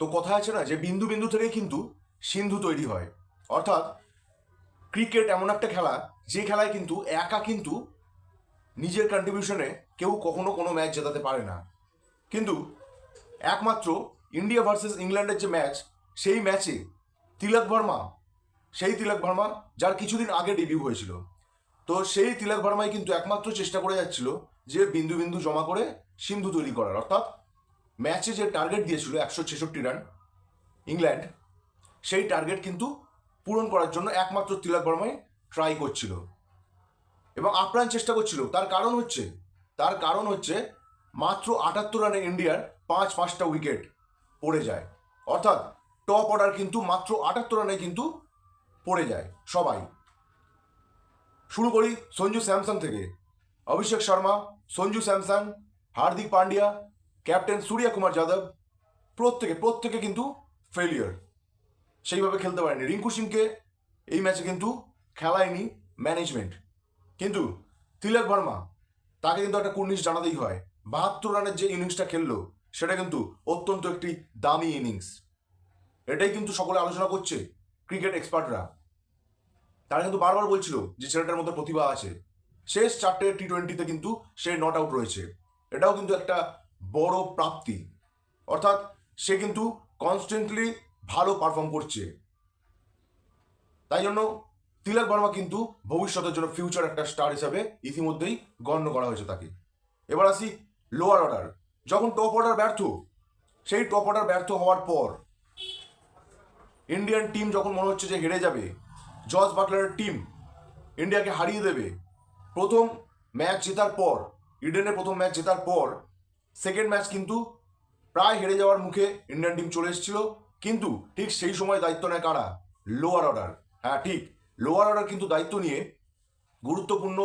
তো কথা আছে না যে বিন্দু বিন্দু থেকেই কিন্তু সিন্ধু তৈরি হয়। অর্থাৎ ক্রিকেট এমন একটা খেলা যে খেলায় কিন্তু একা কিন্তু নিজের কন্ট্রিবিউশনে কেউ কখনো কোনো ম্যাচ জেতাতে পারে না। কিন্তু একমাত্র ইন্ডিয়া ভার্সেস ইংল্যান্ডের যে ম্যাচ সেই ম্যাচে তিলক ভার্মা, সেই তিলক ভার্মা যার কিছুদিন আগে ডেবিউ হয়েছিল। তো সেই তিলক ভার্মাই কিন্তু একমাত্র চেষ্টা করে যাচ্ছিল যে বিন্দু বিন্দু জমা করে সিন্ধু তৈরি করার। অর্থাৎ ম্যাচে যে টার্গেট দিয়েছিল একশো ছেষট্টি রান ইংল্যান্ড, সেই টার্গেট কিন্তু পূরণ করার জন্য একমাত্র তিলক বর্মাই ট্রাই করছিল। এবং আপ্রাণ চেষ্টা করছিল। তার কারণ হচ্ছে, তার কারণ হচ্ছে মাত্র আটাত্তর রানে ইন্ডিয়ার পাঁচ পাঁচটা উইকেট পড়ে যায়। অর্থাৎ টপ অর্ডার কিন্তু মাত্র আটাত্তর রানে কিন্তু পড়ে যায় সবাই। শুরু করি সঞ্জু স্যামসন থেকে। অভিষেক শর্মা, সঞ্জু স্যামসন, হার্দিক পান্ডিয়া ক্যাপ্টেন সূর্য কুমার যাদব প্রত্যেকে প্রত্যেকে কিন্তু ফেলিয়ার সেইভাবে খেলতে পারেনি। রিঙ্কু সিংকে এই ম্যাচে কিন্তু খেলায়নি ম্যানেজমেন্ট কিন্তু তিলক ভার্মা তাকে কিন্তু একটা কুর্নিশ জানাতেই হয়। বাহাত্তর রানের যে ইনিংসটা খেললো, সেটা কিন্তু অত্যন্ত একটি দামি ইনিংস এটাই কিন্তু সকলে আলোচনা করছে ক্রিকেট এক্সপার্টরা তারা কিন্তু বারবার বলছিল যে ছেলেটার মধ্যে প্রতিভা আছে। শেষ চারটে টি টোয়েন্টিতে কিন্তু সে নট আউট রয়েছে। এটাও কিন্তু একটা বড় প্রাপ্তি। অর্থাৎ সে কিন্তু কনস্ট্যান্টলি ভালো পারফর্ম করছে। তাই জন্য তিলক বর্মা কিন্তু ভবিষ্যতের জন্য ফিউচার একটা স্টার হিসাবে ইতিমধ্যেই গণ্য করা হয়েছে তাকে। এবার আসি লোয়ার অর্ডার যখন টপ অর্ডার ব্যর্থ, সেই টপ অর্ডার ব্যর্থ হওয়ার পর ইন্ডিয়ান টিম যখন মনে হচ্ছে যে হেরে যাবে জর্জ বাটলারের টিম ইন্ডিয়াকে হারিয়ে দেবে, প্রথম ম্যাচ জেতার পর ইডেনের প্রথম ম্যাচ জেতার পর সেকেন্ড ম্যাচ কিন্তু প্রায় হেরে যাওয়ার মুখে ইন্ডিয়ান টিম চলে এসেছিল। কিন্তু ঠিক সেই সময় দায়িত্ব নেয় কারা? লোয়ার অর্ডার হ্যাঁ ঠিক। লোয়ার অর্ডার কিন্তু দায়িত্ব নিয়ে গুরুত্বপূর্ণ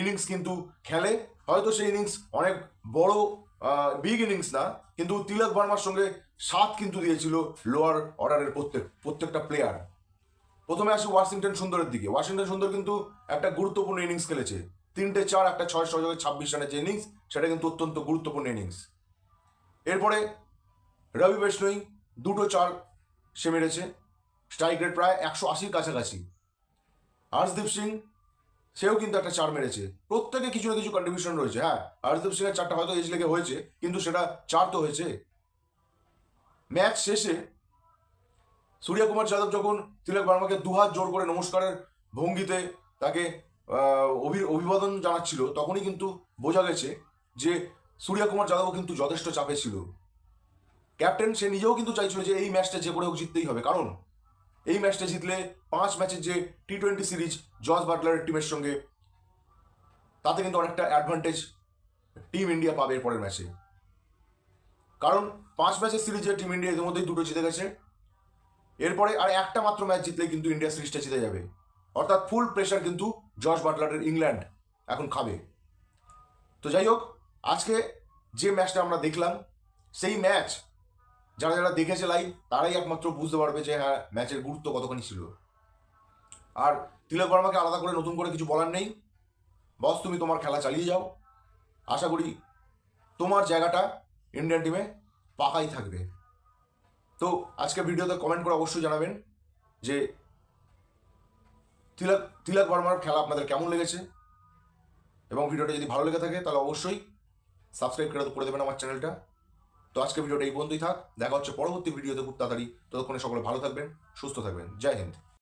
ইনিংস কিন্তু খেলে। হয়তো সেই ইনিংস অনেক বড় বিগ ইনিংস না, কিন্তু তিলক ভার্মার সঙ্গে সাত কিন্তু দিয়েছিল লোয়ার অর্ডারের প্রত্যেক, প্রত্যেকটা প্লেয়ার প্রথমে আসি ওয়াশিংটন সুন্দরের দিকে। ওয়াশিংটন সুন্দর কিন্তু একটা গুরুত্বপূর্ণ ইনিংস খেলেছে। তিনটে চার, একটা ছয় সহযোগে ছাব্বিশ রানের যে ইনিংস সেটা কিন্তু অত্যন্ত গুরুত্বপূর্ণ ইনিংস এরপরে রবি বৈষ্ণই দুটো চার সে মেরেছে স্ট্রাইক রেট প্রায় একশো আশির কাছাকাছি। হর্ষদীপ সিং, সেও কিন্তু একটা চার মেরেছে। প্রত্যেকে কিছু না কিছু কন্ট্রিবিউশন রয়েছে হ্যাঁ হর্ষদীপ সিং এর চারটা হয়তো এজ লেগে হয়েছে, কিন্তু সেটা চার তো হয়েছে। ম্যাচ শেষে সূর্যকুমার যাদব যখন তিলক বর্মাকে দুহাত জোর করে নমস্কারের ভঙ্গিতে তাকে অভিবাদন জানাচ্ছিল, তখনই কিন্তু বোঝা গেছে যে সূর্যকুমার যাদবও কিন্তু যথেষ্ট চাপে ছিল। ক্যাপ্টেন, সে নিজেও কিন্তু চাইছিল যে এই ম্যাচটা যে করে হোক জিততেই হবে। কারণ এই ম্যাচটা জিতলে পাঁচ ম্যাচের যে টি টোয়েন্টি সিরিজ, জর্জ বাটলারের টিমের সঙ্গে, তাতে কিন্তু অনেকটা অ্যাডভান্টেজ টিম ইন্ডিয়া পাবে এর পরের ম্যাচে। কারণ পাঁচ ম্যাচের সিরিজে টিম ইন্ডিয়া ইতিমধ্যেই দুটো জিতে গেছে। এরপরে আর একটা মাত্র ম্যাচ জিতলে কিন্তু ইন্ডিয়া সিরিজটা জিতে যাবে। অর্থাৎ ফুল প্রেশার কিন্তু জর্জ বাটলারের ইংল্যান্ড এখন খাবে। তো যাই হোক, আজকে যে ম্যাচটা আমরা দেখলাম, সেই ম্যাচ যারা যারা দেখেছে লাইভ তারাই একমাত্র বুঝতে পারবে যে হ্যাঁ ম্যাচের গুরুত্ব কতখানি ছিল। আর তিলক বর্মাকে আলাদা করে নতুন করে কিছু বলার নেই। বস, তুমি তোমার খেলা চালিয়ে যাও। আশা করি তোমার জায়গাটা ইন্ডিয়ান টিমে পাকাই থাকবে। তো আজকে ভিডিওতে কমেন্ট করে অবশ্যই জানাবেন যে তিলক তিলক বর্মার খেলা আপনাদের কেমন লেগেছে? এবং ভিডিওটা যদি ভালো লেগে থাকে, তাহলে অবশ্যই সাবস্ক্রাইব করে করে দেবেন আমার চ্যানেলটা তো আজকে ভিডিওটা এই পর্যন্তই থাক। দেখা হচ্ছে পরবর্তী ভিডিওতে খুব তাড়াতাড়ি। ততক্ষণে সকলে ভালো থাকবেন, সুস্থ থাকবেন। জয় হিন্দ।